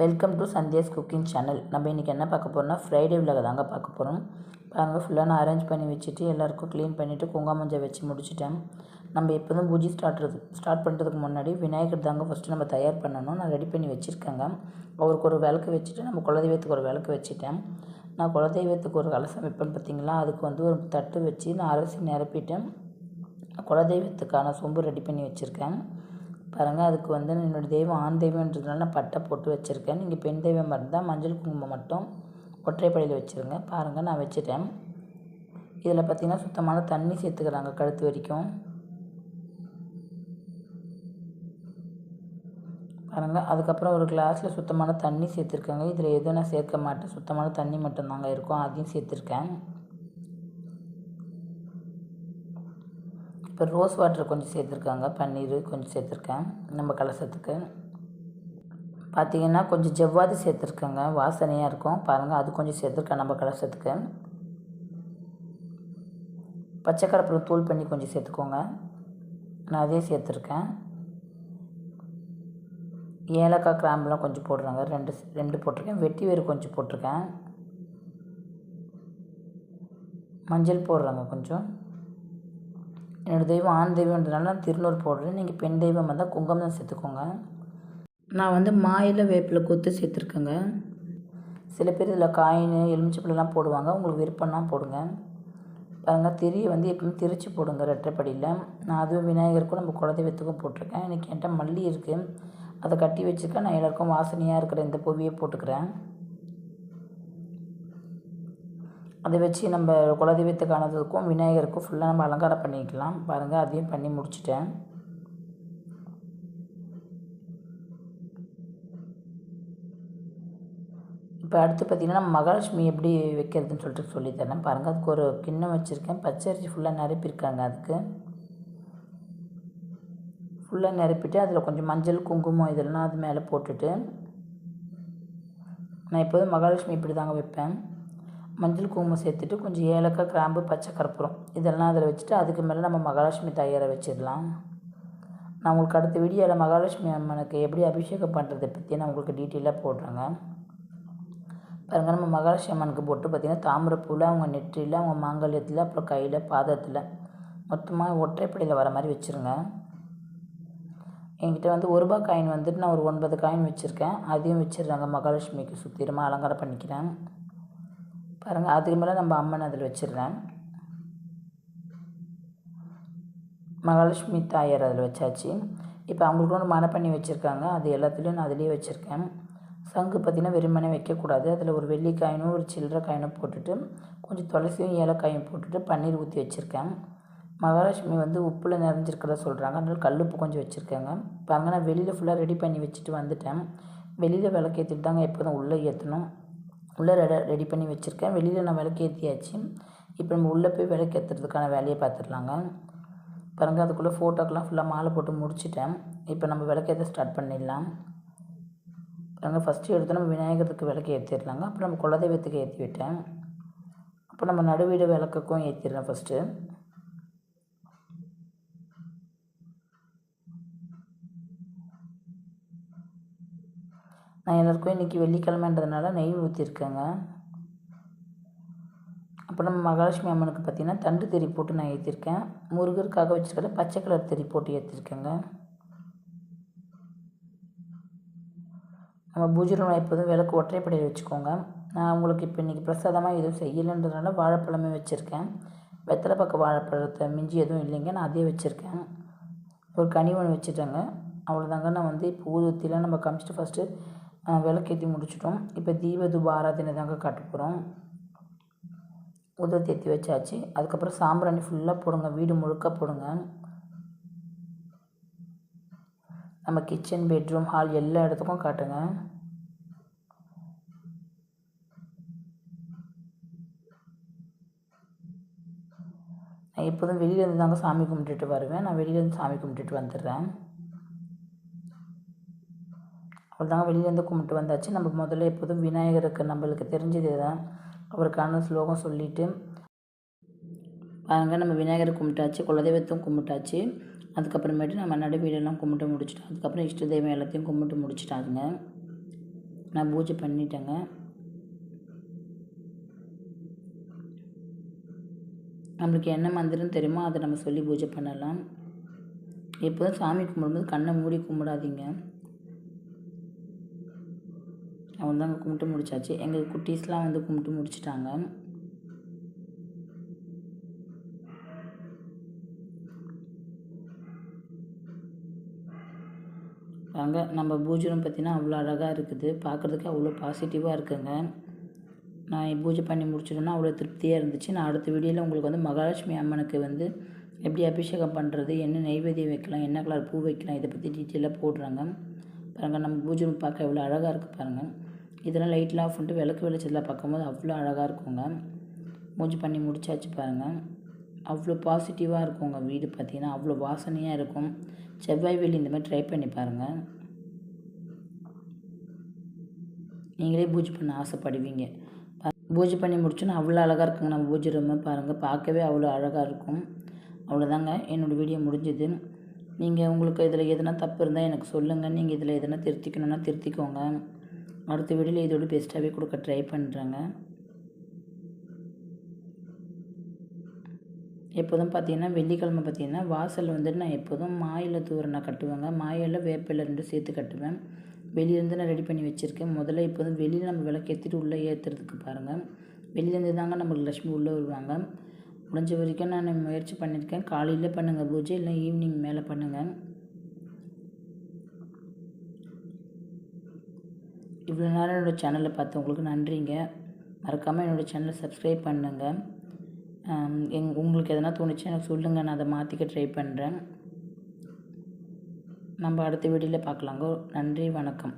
Welcome to Sandhya's cooking channel. நம்ம இன்றைக்கி என்ன பார்க்க போகிறோம்னா ஃப்ரைடே விலாக தாங்க பார்க்க போகிறோம் பாருங்கள் ஃபுல்லாக நான் அரேஞ்ச் பண்ணி வச்சுட்டு எல்லாருக்கும் க்ளீன் பண்ணிவிட்டு குங்காமஞ்சை வச்சு முடிச்சிட்டேன். நம்ம இப்போ தான் பூஜை ஸ்டார்ட் ஸ்டார்ட் பண்ணுறதுக்கு முன்னாடி விநாயகர் தாங்க ஃபஸ்ட்டு நம்ம தயார் பண்ணணும். நான் ரெடி பண்ணி வச்சுருக்கேங்க. அவருக்கு ஒரு விளக்கு வச்சுட்டு நம்ம குலதெய்வத்துக்கு ஒரு விளக்கு வச்சுட்டேன். நான் குலதெய்வத்துக்கு ஒரு கலசம் வைப்பேன் பார்த்தீங்களா அதுக்கு வந்து ஒரு தட்டு வச்சு நான் அரிசி நிரப்பிட்டேன் குலதெய்வத்துக்கான சொம்பு ரெடி பண்ணி வச்சுருக்கேன். பாருங்கள் அதுக்கு வந்து என்னோடய தெய்வம் ஆண் தெய்வம்ன்றதுனால நான் பட்டை போட்டு வச்சுருக்கேன். நீங்கள் பெண் தெய்வம் இருந்தால் மஞ்சள் குங்குமம் மட்டும் ஒற்றைப்படையில் வச்சுருங்க. பாருங்கள் நான் வச்சுட்டேன். இதில் பார்த்திங்கன்னா சுத்தமான தண்ணி சேர்த்துக்கிறாங்க கழுத்து வரைக்கும். பாருங்கள் அதுக்கப்புறம் ஒரு கிளாஸில் சுத்தமான தண்ணி சேர்த்துருக்காங்க. இதில் எதுவும் நான் சேர்க்க மாட்டேன். சுத்தமான தண்ணி மட்டும்தாங்க இருக்கும். அதையும் சேர்த்துருக்கேன். இப்போ ரோஸ் வாட்டர் கொஞ்சம் சேர்த்துருக்காங்க பன்னீர் கொஞ்சம் சேர்த்துருக்கேன் நம்ம கலசத்துக்கு. பார்த்திங்கன்னா கொஞ்சம் ஜவ்வாது சேர்த்துருக்கேங்க வாசனையாக இருக்கும். பாருங்கள் அது கொஞ்சம் சேர்த்துருக்கேன் நம்ம கலசத்துக்கு. பச்சைக்கரப்பில் தூள் பண்ணி கொஞ்சம் சேர்த்துக்கோங்க. நான் அதே சேர்த்துருக்கேன். ஏலக்காய் கிராம்பெலாம் கொஞ்சம் போடுறாங்க ரெண்டு ரெண்டு போட்டிருக்கேன். வெட்டி வேறு கொஞ்சம் போட்டிருக்கேன். மஞ்சள் போடுறாங்க கொஞ்சம். என்னோடய தெய்வம் ஆண் தெய்வம்ன்றதுனால நான் திருநூறு போடுறேன். நீங்கள் பெண் தெய்வம் வந்தால் குங்குமம் சேர்த்துக்கோங்க. நான் வந்து மாயில் வேப்பில் கொத்து சேர்த்துருக்கேங்க. சில பேர் இதில் காயின் எலுமிச்சப்பழம்லாம் போடுவாங்க. உங்களுக்கு விருப்பம்னா போடுங்க. பாருங்கள் திரியை வந்து எப்பவுமே திரிச்சு போடுங்க ரெட்டைப்படியில். நான் அதுவும் விநாயகருக்கும் நம்ம குலதெய்வத்துக்கும் போட்டிருக்கேன். எனக்கு என்கிட்ட மல்லி இருக்குது அதை கட்டி வச்சுருக்கேன் நான் எல்லாருக்கும் வாசனையாக இருக்கிற இந்த பொவியை போட்டுக்கிறேன். அதை வச்சு நம்ம குலதெய்வத்துக்கானதுக்கும் விநாயகருக்கும் ஃபுல்லாக நம்ம அலங்காரம் பண்ணிக்கலாம். பாருங்கள் அதையும் பண்ணி முடிச்சிட்டேன். இப்போ அடுத்து பார்த்திங்கன்னா நம்ம மகாலட்சுமி எப்படி வைக்கிறதுன்னு சொல்லிட்டு சொல்லித்தரேன். பாருங்கள் அதுக்கு ஒரு கிண்ணம் வச்சுருக்கேன். பச்சரிசி ஃபுல்லாக நிரப்பியிருக்காங்க அதுக்கு. ஃபுல்லாக நிரப்பிட்டு அதில் கொஞ்சம் மஞ்சள் குங்குமம் இதெல்லாம் அது மேலே போட்டுட்டு நான் எப்போதும் மகாலட்சுமி இப்படி தாங்க வைப்பேன். மஞ்சள் குங்குமம் சேர்த்துட்டு கொஞ்சம் ஏலக்காய் கிராம்பு பச்சை கற்பூரம் இதெல்லாம் அதில் வச்சுட்டு அதுக்கு மேலே நம்ம மகாலட்சுமி தயாரை வச்சிடலாம். நான் உங்களுக்கு அடுத்த வீடியோவில் மகாலட்சுமி அம்மனுக்கு எப்படி அபிஷேகம் பண்ணுறதை பற்றி நான் உங்களுக்கு டீட்டெயிலாக போடுறேங்க. பாருங்கள் நம்ம மகாலட்சுமி அம்மனுக்கு போட்டு பார்த்திங்கன்னா தாமரைப்பூவில் அவங்க நெற்றியில் அவங்க மாங்கல்யத்தில் அப்புறம் கையில் பாதத்தில் மொத்தமாக ஒற்றைப்படையில் வர மாதிரி வச்சுருங்க. என்கிட்ட வந்து ஒரு ரூபா காயின் வந்துட்டு நான் ஒரு ஒன்பது காயின் வச்சுருக்கேன். அதையும் வச்சிடுறாங்க மகாலட்சுமிக்கு. சுத்திரமாக அலங்காரம் பண்ணிக்கிறேன். பாருங்கள் அதுக்கு மேலே நம்ம அம்மன் அதில் வச்சிடுறேன். மகாலட்சுமி தாயார் அதில் வச்சாச்சு. இப்போ அவங்களுக்கு ஒன்று மனை பண்ணி வச்சுருக்காங்க. அது எல்லாத்துலேயும் நான் அதிலே வச்சுருக்கேன். சங்கு பார்த்திங்கன்னா வெறுமனே வைக்கக்கூடாது. அதில் ஒரு வெள்ளிக்காயினும் ஒரு சில்லறை காயினும் போட்டுட்டு கொஞ்சம் துளசியும் ஏலக்காயும் போட்டுட்டு பன்னீர் ஊற்றி வச்சுருக்கேன். மகாலட்சுமி வந்து உப்பில் நிறைஞ்சிருக்கிறத சொல்கிறாங்க அதனால் கல்லுப்பு கொஞ்சம் வச்சுருக்கேங்க. பாருங்கள் நான் வெளியில் ஃபுல்லாக ரெடி பண்ணி வச்சுட்டு வந்துட்டேன். வெளியில் விளக்கு ஏற்றிட்டு தாங்க எப்போதும் உள்ளே ஏற்றணும் உள்ளே ரெடி ரெடி பண்ணி வச்சுருக்கேன். வெளியில் நான் விளக்கு ஏற்றியாச்சு இப்போ நம்ம உள்ளே போய் விளக்கு ஏற்றுறதுக்கான வேலையை பார்த்துடலாங்க. பாருங்கள் அதுக்குள்ளே ஃபோட்டோக்கெலாம் ஃபுல்லாக மாலை போட்டு முடிச்சிட்டேன். இப்போ நம்ம விளக்கேற்ற ஸ்டார்ட் பண்ணிடலாம். பாருங்கள் ஃபஸ்ட்டு எடுத்து நம்ம விநாயகருக்கு விளக்கு ஏற்றிடலாங்க அப்புறம் நம்ம குலதெய்வத்துக்கு ஏற்றி விட்டேன். அப்போ நம்ம நடுவீடு விளக்குக்கும் ஏற்றிடுறேன் ஃபஸ்ட்டு நான் எல்லாருக்கும் இன்றைக்கி வெள்ளிக்கிழமைன்றதுனால நெய் ஊற்றிருக்கேங்க அப்புறம் நம்ம மகாலட்சுமி அம்மனுக்கு பார்த்திங்கன்னா தண்டு தெரி போட்டு நான் ஏற்றிருக்கேன் முருகருக்காக வச்சுருக்கிற பச்சை கலர் தெரி போட்டு ஏற்றிருக்கேங்க நம்ம பூஜை எப்போதும் விளக்கு ஒற்றைப்படையில் வச்சுக்கோங்க. நான் உங்களுக்கு இப்போ இன்றைக்கி பிரசாதமாக எதுவும் செய்யலைன்றதுனால வாழைப்பழமே வச்சுருக்கேன். வெத்தலை பக்கம் வாழைப்பழத்தை மிஞ்சி எதுவும் இல்லைங்க நான் அதே வச்சுருக்கேன். ஒரு கனி ஒன்று வச்சுட்டேங்க. அவ்வளோதாங்க நான் வந்து இப்போ ஊதுவத்திலாம் நம்ம காமிச்சிட்டு ஃபஸ்ட்டு விளக்கேற்றி முடிச்சிட்டோம். இப்போ தீப தூப ஆராதனை தாங்க காட்ட போகிறோம் உதவி ஏற்றி வச்சாச்சு. அதுக்கப்புறம் சாம்பிராணி ஃபுல்லாக போடுங்க. வீடு முழுக்க போடுங்க. நம்ம கிச்சன் பெட்ரூம் ஹால் எல்லா இடத்துக்கும் காட்டுங்க. நான் எப்போதும் வெளியிலேருந்து தாங்க சாமி கும்பிட்டுட்டு வருவேன். நான் வெளியிலேருந்து சாமி கும்பிட்டுட்டு வந்துடுறேன். அவ்வளோதாங்க வெளியிலேருந்து கும்பிட்டு வந்தாச்சு. நம்ம முதல்ல எப்போதும் விநாயகருக்கு நம்மளுக்கு தெரிஞ்சது தான் அவருக்கான ஸ்லோகம் சொல்லிவிட்டு பாருங்கள் நம்ம விநாயகரை கும்பிட்டாச்சு குலதெய்வத்தையும் கும்பிட்டாச்சு. அதுக்கப்புறமேட்டு நம்ம நடு வீடெல்லாம் கும்பிட்டு முடிச்சிட்டோம். அதுக்கப்புறம் இஷ்ட தெய்வம் எல்லாத்தையும் கும்பிட்டு முடிச்சிட்டாங்க நான் பூஜை பண்ணிட்டேங்க. நம்மளுக்கு என்ன மந்திரம் தெரியுமோ அதை நம்ம சொல்லி பூஜை பண்ணலாம். எப்போதும் சாமி கும்பிடும்போது கண்ணை மூடி கும்பிடாதீங்க. அவங்க கும்பிட்டு முடிச்சாச்சு. எங்கள் குட்டீஸ்லாம் வந்து கும்பிட்டு முடிச்சிட்டாங்க. அங்கே நம்ம பூஜை ரூம் பார்த்தீங்கன்னா அவ்வளோ அழகாக இருக்குது. பார்க்குறதுக்கு அவ்வளோ பாசிட்டிவாக இருக்குங்க. நான் பூஜை பண்ணி முடிச்சிட்டோன்னா அவ்வளோ திருப்தியாக இருந்துச்சு. நான் அடுத்த வீடியோவில் உங்களுக்கு வந்து மகாலட்சுமி அம்மனுக்கு வந்து எப்படி அபிஷேகம் பண்ணுறது என்ன நெய்வேத்தியம் வைக்கலாம் என்ன கலர் பூ வைக்கலாம் இதை பற்றி டீட்டெயிலாக போடுறாங்க. பாருங்கள் நம்ம பூஜை ரூம் பார்க்க எவ்வளோ அழகாக இருக்குது பாருங்கள் இதெல்லாம் லைட்லாம் ஆஃப் பண்ணிட்டு விளக்கு வெளிச்சத்தில் பார்க்கும்போது அவ்வளோ அழகாக இருக்குங்க. பூஜை பண்ணி முடிச்சாச்சு பாருங்கள் அவ்வளோ பாசிட்டிவாக இருக்குங்க வீடு பார்த்திங்கன்னா அவ்வளோ வாசனையாக இருக்கும். செவ்வாய் வெளி இந்த மாதிரி ட்ரை பண்ணி பாருங்கள் நீங்களே பூஜை பண்ண ஆசைப்படுவீங்க. பூஜை பண்ணி முடிச்சோன்னா அவ்வளோ அழகாக இருக்குங்க. நம்ம பூஜை ரூமை பாருங்கள் பார்க்கவே அவ்வளோ அழகாக இருக்கும். அவ்வளோதாங்க. என்னோடய வீடியோ முடிஞ்சது. நீங்கள் உங்களுக்கு இதில் எதனா தப்பு இருந்தால் எனக்கு சொல்லுங்கள் நீங்கள் இதில் எதனா திருத்திக்கணுன்னா திருத்திக்கோங்க. அடுத்த வீடியோவில் இதோட பெஸ்ட்டாகவே கொடுக்க ட்ரை பண்ணுறாங்க எப்போதும் பார்த்தீங்கன்னா வெள்ளிக்கிழமை பார்த்தீங்கன்னா வாசல் வந்துட்டு நான் எப்போதும் மாயில தூரணை கட்டுவேங்க. மாயில் வேப்பிலை ரெண்டும் சேர்த்து கட்டுவேன். வெளியிலேருந்து நான் ரெடி பண்ணி வச்சுருக்கேன். முதல்ல இப்போதும் வெளியில் நம்ம விளக்கேற்றிட்டு உள்ளே ஏற்றுறதுக்கு பாருங்கள் வெளியிலேருந்து தாங்க நம்மளுக்கு லக்ஷ்மி உள்ளே வருவாங்க. முடிஞ்ச வரைக்கும் நான் முயற்சி பண்ணியிருக்கேன். காலையில் பண்ணுங்கள் பூஜை இல்லை ஈவினிங் மேலே பண்ணுங்கள் இவ்வளோ நேரம் என்னோடய சேனலை பார்த்தவங்களுக்கு நன்றிங்க. மறக்காமல் என்னோடய சேனலை சப்ஸ்கிரைப் பண்ணுங்கள் எங் உங்களுக்கு எதனா தோணுச்சு எனக்கு சொல்லுங்கள் நான் அதை மாற்றிக்க ட்ரை பண்ணுறேன் நம்ம அடுத்த வீடியோவில் பார்க்கலாங்க. நன்றி வணக்கம்.